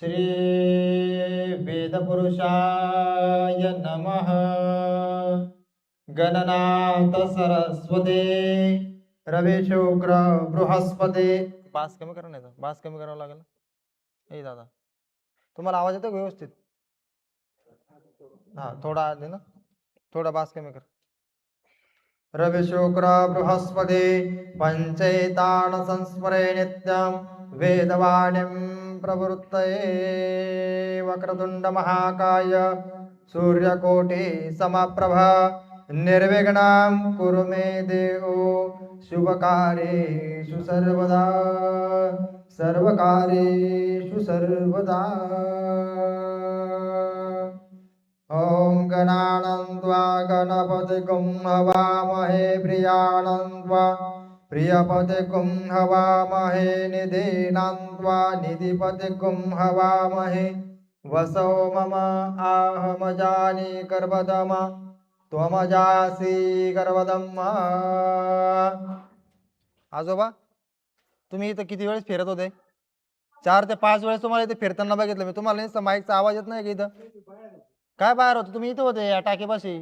श्री वेदपुरुषाय नमः। गणनाथ सरस्वते रवी शुक्र बृहस्पती। बास कमी करा नाही बास कमी करावं लागेल ए दादा तुम्हाला आवाज येतो व्यवस्थित? हा थोडा आधी ना? थोडा बास कमी कर. रवी शुक्र बृहस्पती पंचैतान संस्मरे नित्यं वेदवाणीं प्रवृत्तये। वक्रतुण्ड महाकाय सूर्यकोटि समप्रभ। निर्विघ्नं कुरु मे देवो। शुभकार्येषु सर्वदा। सर्वकार्येषु सर्वदा। ॐ गणानं त्वा गणपतिगुं हवामहे प्रियाणं त्वा प्रियपतिगुं हवामहे निधीनां त्वा निधिपतिगुं हवामहे। वसो मम आहमजानि गर्भदम त्वमजासि गर्भदम आजोबा तुम्ही इथं किती वेळेस फिरत होते? चार ते पाच वेळेस तुम्हाला इथे फिरताना बघितलं मी. तुम्हाला नुसतं माईकचा आवाज येत नाही का इथं? काय बाहेर होतं? तुम्ही इथं होते या टाकेपाशी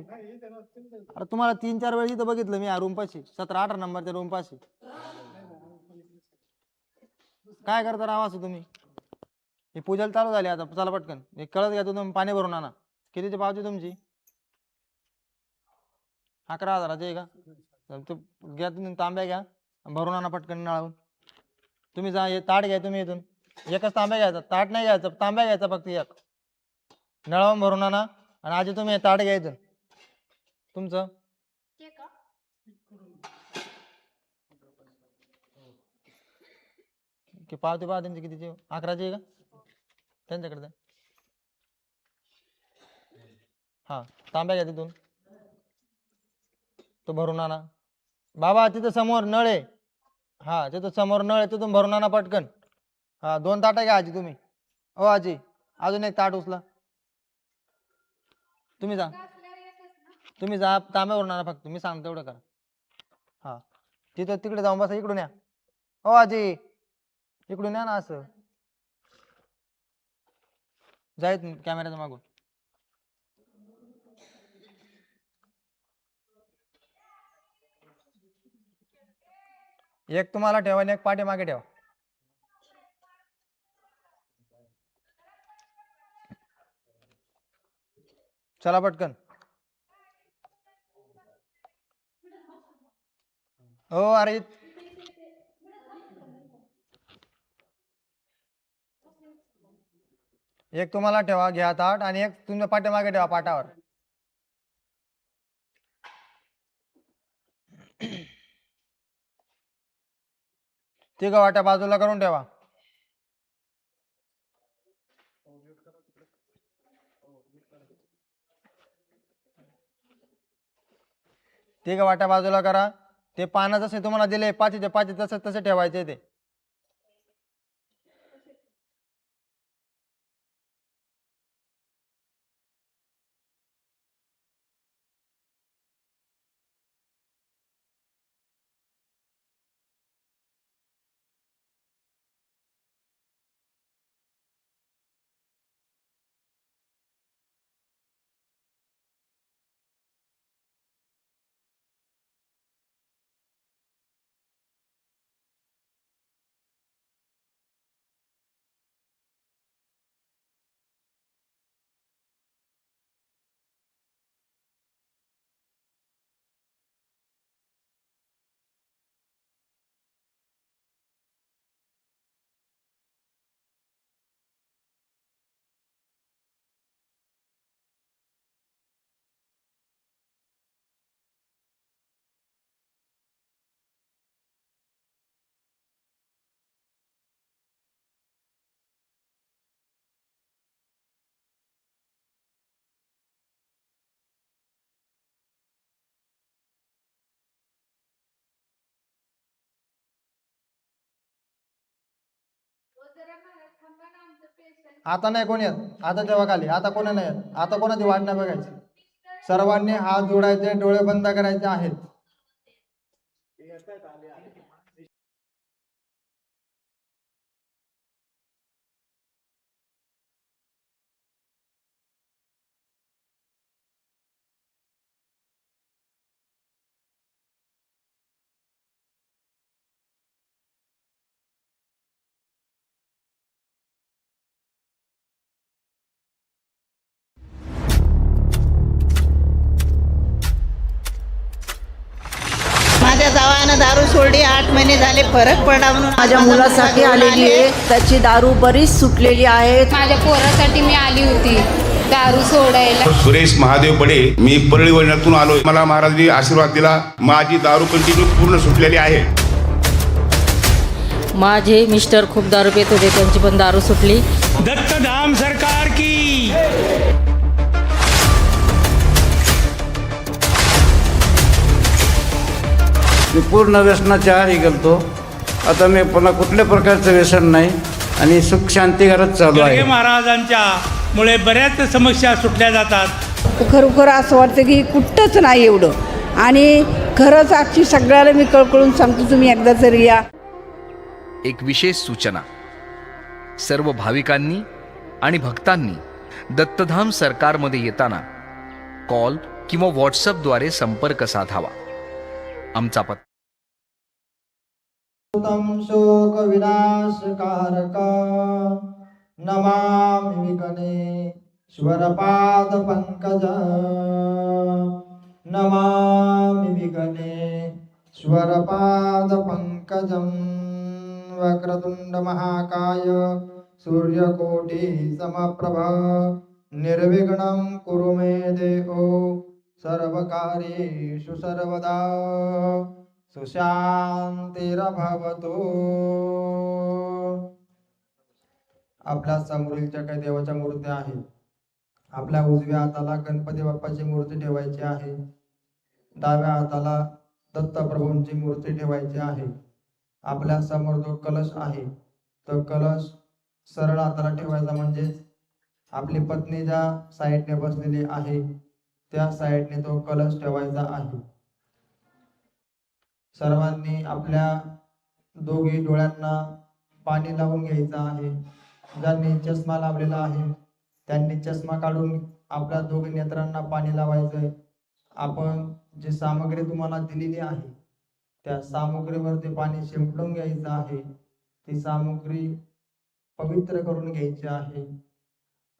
अरे तुम्हाला तीन चार वेळेस इथं बघितलं मी या रूम पाशी. सतरा अठरा नंबरच्या रूम पाशी. काय करता राहा असं तुम्ही? ही पूजाला चालू झाली आता चला पटकन. हे कळत घ्या तुम्ही पाणी भरून आणा. कितीची पावती तुमची? अकरा हजाराची आहे का? तर तू घ्या तुम्ही तांब्या घ्या. भरून आणा पटकन नळावून तुम्ही जा हे ताट घ्या तुम्ही इथून. एकच तांब्या घ्यायचा. ताट नाही घ्यायचं तांब्या घ्यायचा फक्त एक. नळावून भरून आणा आणि आजी तुम्ही हे ताट घ्या इथून. तुमचं? की? पावती पहा त्यांची कितीची. अकराची आहे का? त्यांच्याकडे द्या. हा तांब्या घ्या तिथून. तो भरून आणा बाबा तिथं समोर नळ आहे. हा तिथं समोर नळ आहे तिथून भरून आणा पटकन. हा दोन ताटं घ्या आजी तुम्ही. ओ आजी अजून एक ताट उचला. तुम्ही जा. तुम्ही जा तांब्या भरून फक्त. मी सांगतो तेवढं करा. हा. तिथं तिकडे जाऊन बसा इकडून या. हो आजी इकडून या ना असं. जायत कॅमेऱ्याच्या मागून. एक तुम्हाला ठेवा आणि एक पाठीमागे ठेवा. चला पटकन. हो अरे. एक तुम्हाला ठेवा घ्या ताट आणि एक तुमच्या पाठीमागे ठेवा पाटावर. तिघ वाट्या बाजूला करून ठेवा. तिघ वाट्या बाजूला करा. ते पानं जसे तुम्हाला दिले पाचचे पाची तसं तसे ठेवायचे ते. आता नाही कोणी येत? आता जेव्हा खाली आता कोणी नाही येत? आता कोणाची वाट नाही बघायची. सर्वांनी हात जोडायचे डोळे बंद करायचे आहेत. सोडली. आठ महिने झाले फरक पडला म्हणून माझ्या माझा मुलासाठी आलेली आले. आहे. त्याची दारू बरीच सुटलेली आहे माझ्या पोरासाठी मी आली होती. दारू सोडायला. सुरेश महादेव बडे मी परळी वळणातून आलोय. मला महाराजांनी आशीर्वाद दिला. माझी दारू कंटिन्यू पूर्ण सुटलेली आहे. माझे मिस्टर खूप दारू पित होते त्यांची पण दारू सुटली. दत्तधाम सरकार की. पूर्ण व्यसनाच्या आहारी गेलतो. आता मी पुन्हा कुठल्या प्रकारचं व्यसन नाही आणि सुख शांती घरात चालू आहे. महाराजांच्या मुळे बऱ्याच समस्या सुटल्या जातात. खरोखर असं वाटतं की कुठंच नाही एवढं. आणि खरंच आजची सगळ्याला मी कळकळून सांगतो तुम्ही एकदा तरी या. एक विशेष सूचना. सर्व भाविकांनी आणि भक्तांनी दत्तधाम सरकारमध्ये येताना कॉल किंवा व्हॉट्सअपद्वारे संपर्क साधावा. आमचा पत्ता शोकविनाशकारक। नमामि विघ्नेश्वरपादपङ्कज। नमामि विघ्नेश्वरपादपङ्कजं वक्रतुण्डमहाकाय सूर्यकोटिसमप्रभ। निर्विघ्नं कुरु मे देहो सर्वकार्येषु सर्वदा। सुशांतिरभवतो। आपल्या समोरीलच्या काही देवाच्या मूर्त्या आहेत. आपल्या उजव्या हाताला गणपती बाप्पाची मूर्ती ठेवायची आहे. डाव्या हाताला दत्तप्रभूंची मूर्ती ठेवायची आहे. आपल्यासमोर जो कलश आहे तो कलश सरळ हाताला ठेवायचा म्हणजेच आपली पत्नी ज्या साईडने बसलेली आहे त्या साईडने तो कलश ठेवायचा आहे. सर्वांनी आपल्या दोघी डोळ्यांना पाणी लावून घ्यायचं आहे. ज्यांनी चष्मा लावलेला आहे त्यांनी चष्मा काढून आपल्या दोघी नेत्रांना पाणी लावायचंय आपण जी सामग्री तुम्हाला दिलेली आहे त्या सामग्रीवरती पाणी शिंपडून घ्यायचं आहे. ती सामग्री पवित्र करून घ्यायची आहे.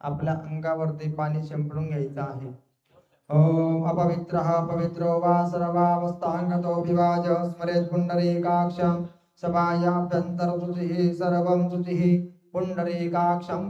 आपल्या अंगावरती पाणी शिंपडून घ्यायचं आहे. ॐ अपवित्रः पवित्रो वा सर्वावस्थाङ्गतोऽभिवाज स्मरेत् पुण्डरीकाक्षं सभायाभ्यन्तरशुचिः सर्वं शुचिः पुण्डरीकाक्षं